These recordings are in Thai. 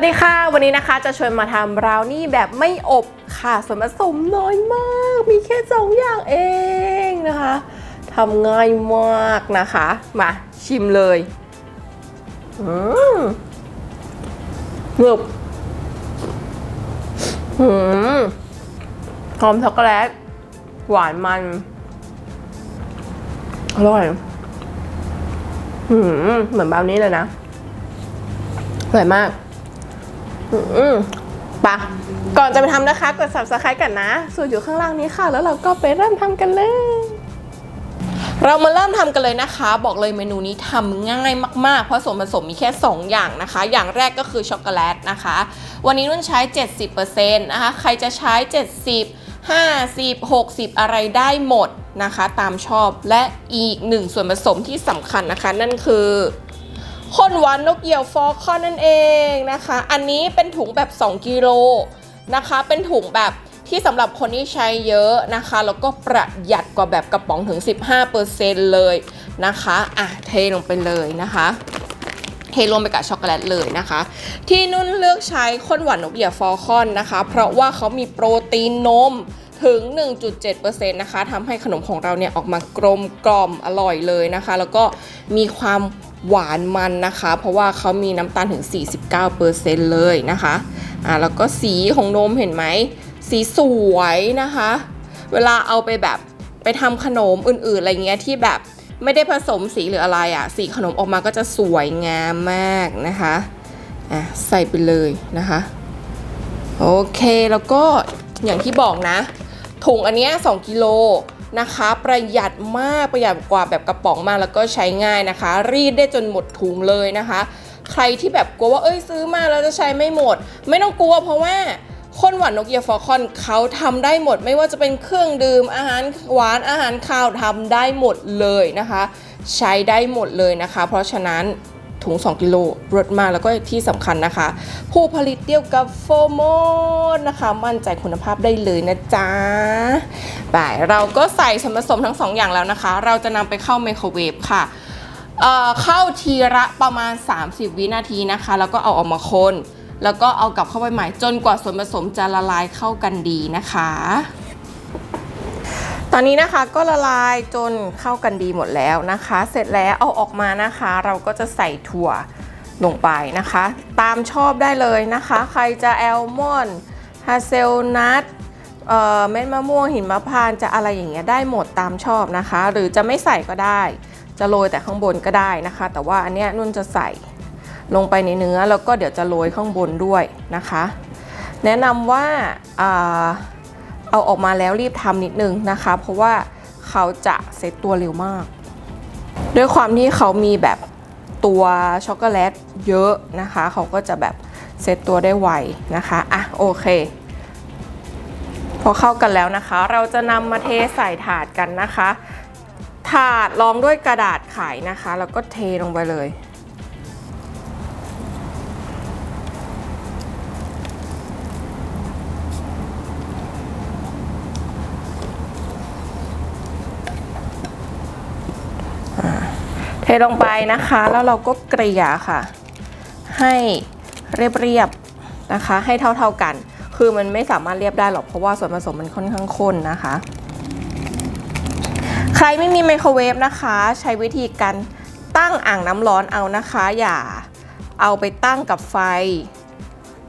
วัสดีค่ะ วันนี้นะคะจะชวนมาทำบราวนี่แบบไม่อบค่ะ ส่วนผสมน้อยมาก มีแค่สองอย่างเองนะคะทำง่ายมากนะคะ มาชิมเลยอืมหนึบหืมหอมช็อกโกแลต หวานมัน อร่อยหืมเหมือนแบบนี้เลยนะอร่อยมาก อืมปะก่อนจะไปทำนะคะ กด subscribe กันนะ ส่วนอยู่ข้างล่างนี้ค่ะ แล้วเราก็ไปเริ่มทำกันเลย เรามาเริ่มทำกันเลยนะคะ บอกเลยเมนูนี้ทำง่ายมากๆ เพราะส่วนผสมมีแค่ 2 อย่างนะคะ อย่างแรกก็คือช็อกโกแลตนะคะ วันนี้นุ่นใช้ 70%นะคะ ใครจะใช้ 70 50 60 อะไรได้หมดนะคะ ตามชอบและอีกหนึ่งส่วนผสมที่สำคัญนะคะ นั่นคือ ข้นหวานนกเหยี่ยวฟอคอนนั่นเองนะคะ อันนี้เป็นถุงแบบ 2 กิโลนะคะ เป็นถุงแบบที่สำหรับคนที่ใช้เยอะนะคะ แล้วก็ประหยัดกว่าแบบกระป๋องถึง 15%เลยนะคะ อะ เทลงไปเลยนะคะเทรวมไปกับช็อกโกแลตเลยนะคะ ที่นุ่นเลือกใช้ข้นหวานนกเหยี่ยวฟอลคอนนะคะ เพราะว่าเขามีโปรตีนนมถึง 1.7%นะคะทำให้ขนมของเราเนี่ยออกมากลมกล่อมอร่อยเลยนะคะ แล้วก็มีความ หวานมันนะคะ เพราะว่าเขามีน้ำตาลถึง 49%เลยนะคะอ่าแล้วก็สีของนมเห็นไหม สีสวยนะคะ เวลาเอาไปแบบไปทำขนมอื่นๆอะไรเงี้ยที่แบบไม่ได้ผสมสีหรืออะไรอะ่ะ สีขนมออกมาก็จะสวยงามมากนะคะอะใส่ไปเลยนะคะ โอเคแล้วก็อย่างที่บอกนะ ถุงอันเนี้ย2กิโล นะคะ ประหยัดมากประหยัดกว่าแบบกระป๋องมากแล้วก็ใช้ง่ายนะคะ รีดได้จนหมดถุงเลยนะคะ ใครที่แบบกลัวว่าเอ้ยซื้อมาแล้วจะใช้ไม่หมด ไม่ต้องกลัวเพราะว่าข้นหวานนกเยี่ยฟอคอนเขาทำได้หมด ไม่ว่าจะเป็นเครื่องดื่มอาหารหวานอาหารข้าวทำได้หมดเลยนะคะ ใช้ได้หมดเลยนะคะ เพราะฉะนั้นถุง 2 กิโลรสมากแล้วก็ที่สำคัญนะคะ ผู้ผลิตเดียวกับโฟโมดนะคะ มั่นใจคุณภาพได้เลยนะจ๊ะ ไปเราก็ใส่ส่วนผสมทั้ง 2 อย่างแล้วนะคะ เราจะนำไปเข้าไมโครเวฟค่ะเเข้าทีละประมาณ 30 วินาทีนะคะ แล้วก็เอาออกมาคนแล้วก็เอากลับเข้าไปใหม่จนกว่าส่วนผสมจะละลายเข้ากันดีนะคะ ตอนนี้นะคะก็ละลายจนเข้ากันดีหมดแล้วนะคะ เสร็จแล้วเอาออกมานะคะ เราก็จะใส่ถั่วลงไปนะคะ ตามชอบได้เลยนะคะ ใครจะแอลมอนด์ฮาเซลนัท เม็ดมะม่วงหินมะพร้านจะอะไรอย่างเงี้ยได้หมดตามชอบนะคะ หรือจะไม่ใส่ก็ได้ จะโรยแต่ข้างบนก็ได้นะคะ แต่ว่าอันเนี้ยนุ่นจะใส่ลงไปในเนื้อแล้วก็เดี๋ยวจะโรยข้างบนด้วยนะคะ แนะนำว่าเอาออกมาแล้วรีบทำนิดนึงนะคะ เพราะว่าเขาจะเซตตัวเร็วมาก ด้วยความที่เขามีแบบตัวช็อกโกแลตเยอะนะคะ เขาก็จะแบบเซตตัวได้ไวนะคะอะโอเค พอเข้ากันแล้วนะคะ เราจะนำมาเทใส่ถาดกันนะคะ ถาดรองด้วยกระดาษไขนะคะ แล้วก็เทลงไปเลย เทลงไปนะคะ แล้วเราก็เกลี่ยค่ะ ให้เรียบๆนะคะ ให้เท่าๆกัน คือมันไม่สามารถเรียบได้หรอกเพราะว่าส่วนผสมมันค่อนข้างข้นนะคะ ใครไม่มีไมโครเวฟนะคะ ใช้วิธีการตั้งอ่างน้ำร้อนเอานะคะ อย่าเอาไปตั้งกับไฟ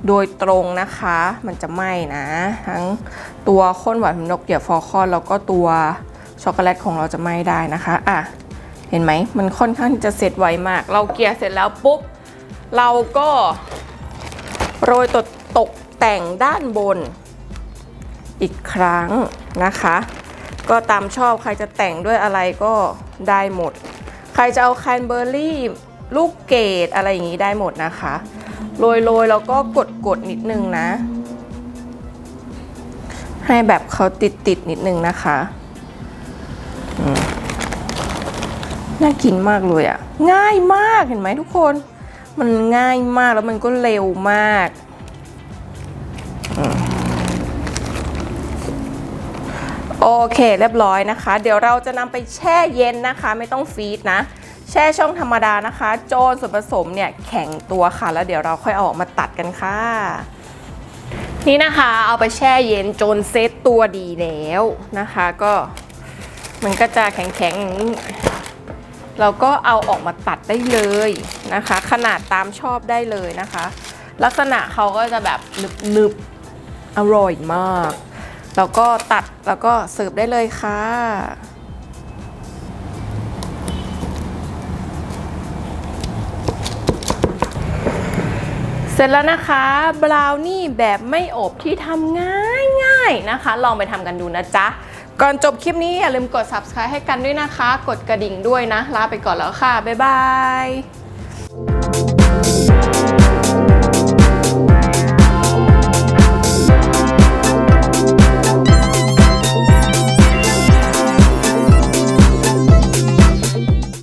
โดยตรงนะคะ มันจะไหม้นะ ทั้งตัวข้นหวานนกเหยี่ยวฟอคอนแล้วก็ตัวช็อกโกแลตของเราจะไหม้ได้นะคะอะเห็นไหมมันค่อนข้างจะเสร็จไวมาก เราเกลี่ยเสร็จแล้วปุ๊บ เราก็โรยตกตก แต่งด้านบนอีกครั้งนะคะ ก็ตามชอบใครจะแต่งด้วยอะไรก็ได้หมด ใครจะเอาแคนเบอร์รี่ลูกเกดอะไรอย่างนี้ได้หมดนะคะโรยๆแล้วก็กดกดๆนิดนึงนะ ให้แบบเขาติดติดๆนิดนึงนะคะน่ากินมากเลยอะ่ะ ง่ายมากเห็นไหมทุกคน มันง่ายมากแล้วมันก็เร็วมาก โอเคเรียบร้อยนะคะ เดี๋ยวเราจะนำไปแช่เย็นนะคะ ไม่ต้องฟีดนะ แช่ช่องธรรมดานะคะ โจนส่วนผสมเนี่ยแข็งตัวค่ะ แล้วเดี๋ยวเราค่อยเอาออกมาตัดกันค่ะ นี่นะคะเอาไปแช่เย็นจนเซตตัวดีแล้วนะคะ ก็มันก็จะแข็งๆอย่างนี้เราก็เอาออกมาตัดได้เลยนะคะ ขนาดตามชอบได้เลยนะคะ ลักษณะเขาก็จะแบบหนึบๆ อร่อยมาก แล้วก็ตัดแล้วก็เสิร์ฟได้เลยค่ะ เสร็จแล้วนะคะบราวนี่แบบไม่อบที่ทำง่ายง่ายๆนะคะ ลองไปทำกันดูนะจ๊ะก่อนจบคลิปนี้อย่าลืมกด subscribe ให้กันด้วยนะคะ กดกระดิ่งด้วยนะ ลาไปก่อนแล้วค่ะ บ๊ายบาย